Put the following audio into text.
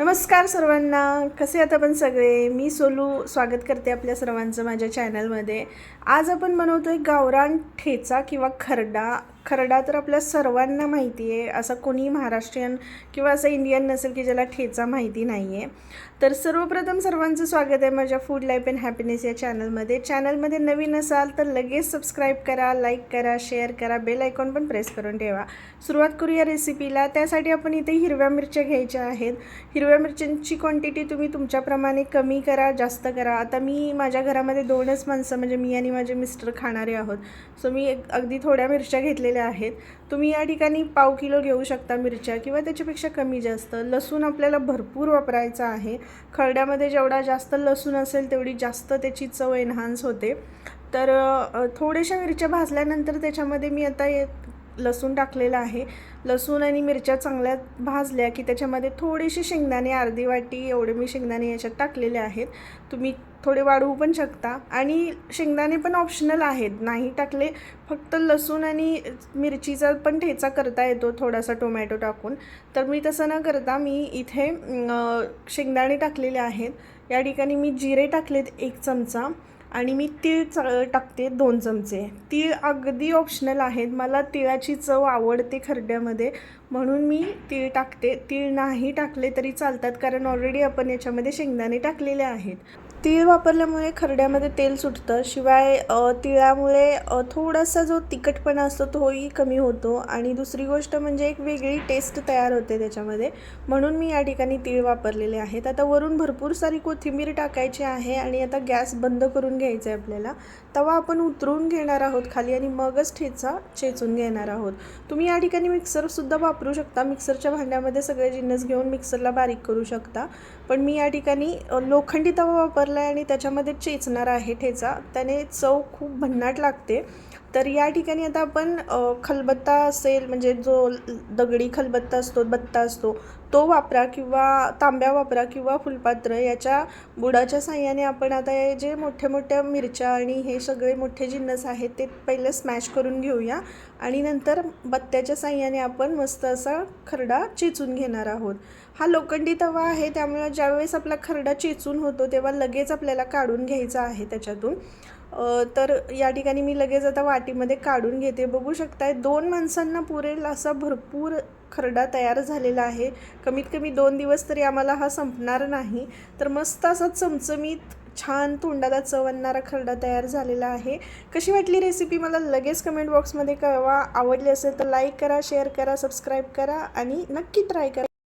नमस्कार सर्वांना. कसे आहात आपण सगळे? मी सोलू स्वागत करते आपल्या सर्वांचं माझ्या चॅनलमध्ये. आज आपण बनवतोय गावरान ठेचा किंवा खरडा. खरडा तर आपल्या सर्वांना माहिती आहे. असं कोणी महाराष्ट्रीयन किंवा असं इंडियन नसेल की ज्याला ठेचा माहिती नाही आहे तर सर्वप्रथम सर्वांचं स्वागत आहे माझ्या फूड लाईफ अँड हॅपीनेस या चॅनलमध्ये. चॅनलमध्ये नवीन असाल तर लगेच सबस्क्राईब करा लाईक करा शेअर करा बेल आयकॉन पण प्रेस करून ठेवा. सुरुवात करूया रेसिपीला त्यासाठी आपण इथे हिरव्या मिरच्या घ्यायच्या आहेत. हिरव्या मिरच्यांची क्वांटिटी तुम्ही तुमच्याप्रमाणे कमी करा जास्त करा. आता मी माझ्या घरामध्ये दोनच माणसं म्हणजे मी आणि माझे मिस्टर खाणारे आहोत. सो मी एक अगदी थोड्या मिरच्या घेतलेल्या आहेत. तुम्ही या ठिकाणी पाव किलो घेऊ शकता मिरच्या किंवा त्याच्यापेक्षा कमी जास्त. लसूण आपल्याला भरपूर वापरायचा आहे. खरड्यामध्ये जेवढा जास्त लसूण असेल तेवढी जास्त त्याची चव एन्हान्स होते. तर थोड्याशा मिरच्या भाजल्यानंतर त्याच्यामध्ये मी आता लसूण टाकलेलं आहे. लसूण आणि मिरच्या चांगल्या भाजल्या की त्याच्यामध्ये थोडीशी शेंगदाणे अर्धी वाटी एवढे मी शेंगदाणे याच्यात टाकलेले आहेत. तुम्ही थोडे वाढवू पण शकता. आणि शेंगदाणे पण ऑप्शनल आहेत. नाही टाकले फक्त लसूण आणि मिरचीचा पण ठेचा करता येतो थोडासा टोमॅटो टाकून. तर मी तसं न करता मी इथे शेंगदाणे टाकलेले आहेत. या ठिकाणी मी जिरे टाकलेत एक चमचा. आणि मी तीळ च टाकते दोन चमचे. तीळ अगदी ऑप्शनल आहेत. मला तिळाची चव आवडते खरड्यामध्ये. म्हणून मी तीळ टाकते. तीळ नाही टाकले तरी चालतात. कारण ऑलरेडी आपण याच्यामध्ये शेंगदाणे टाकलेले आहेत. तीळ वापरल्यामुळे खरड्यामध्ये तेल सुटतं. शिवाय तिळामुळे थोडासा जो तिखटपणा असतो तोही कमी होतो. आणि दुसरी गोष्ट म्हणजे एक वेगळी टेस्ट तयार होते त्याच्यामध्ये. म्हणून मी या ठिकाणी तीळ वापरलेले आहेत. आता वरून भरपूर सारी कोथिंबीर टाकायची आहे आणि आता गॅस बंद करून घ्यायचा आहे आपल्याला. तवा आपण उतरून घेणार आहोत खाली आणि मगच ठेचा चेचून घेणार आहोत. तुम्ही या ठिकाणी मिक्सरसुद्धा वापरू शकता. मिक्सरच्या भांड्यामध्ये सगळे जिन्नस घेऊन मिक्सरला बारीक करू शकता. पण मी या ठिकाणी लोखंडी तवा वापरला आहे आणि त्याच्यामध्ये चेचणार आहे ठेचा. त्याने चव खूप भन्नाट लागते. तर या ठिकाणी आता आपण खलबत्ता असेल म्हणजे जो दगडी खलबत्ता असतो बत्ता असतो तो वापरा किंवा तांब्या वापरा किंवा फुलपात्र याच्या बुडाच्या साह्याने आपण आता हे जे मोठ्या मोठ्या मिरच्या आणि हे सगळे मोठे जिन्नस आहेत ते पहिले स्मॅश करून घेऊया आणि नंतर बत्त्याच्या साह्याने आपण मस्त असा खरडा चेचून घेणार आहोत. हा लोखंडी तवा आहे त्यामुळे ज्यावेळेस आपला खरडा चेचून होतो तेव्हा लगेच आपल्याला काढून घ्यायचा आहे त्याच्यातून. तर या ठिकाणी मी लगेच आता वाटीमध्ये काढून घेते. बघू शकताय दोन माणसांना पुरेल असा भरपूर खरडा तयार झालेला आहे. कमीत कमी दोन दिवस तरी आम्हाला हा संपणार नाही. तर मस्त असा चमचमीत छान तोंडाला चव आणणारा खरडा तयार झालेला आहे. कशी वाटली रेसिपी मला लगेच कमेंट बॉक्समध्ये कळवा. आवडली असेल तर लाईक करा शेअर करा सबस्क्राईब करा आणि नक्की ट्राय करा.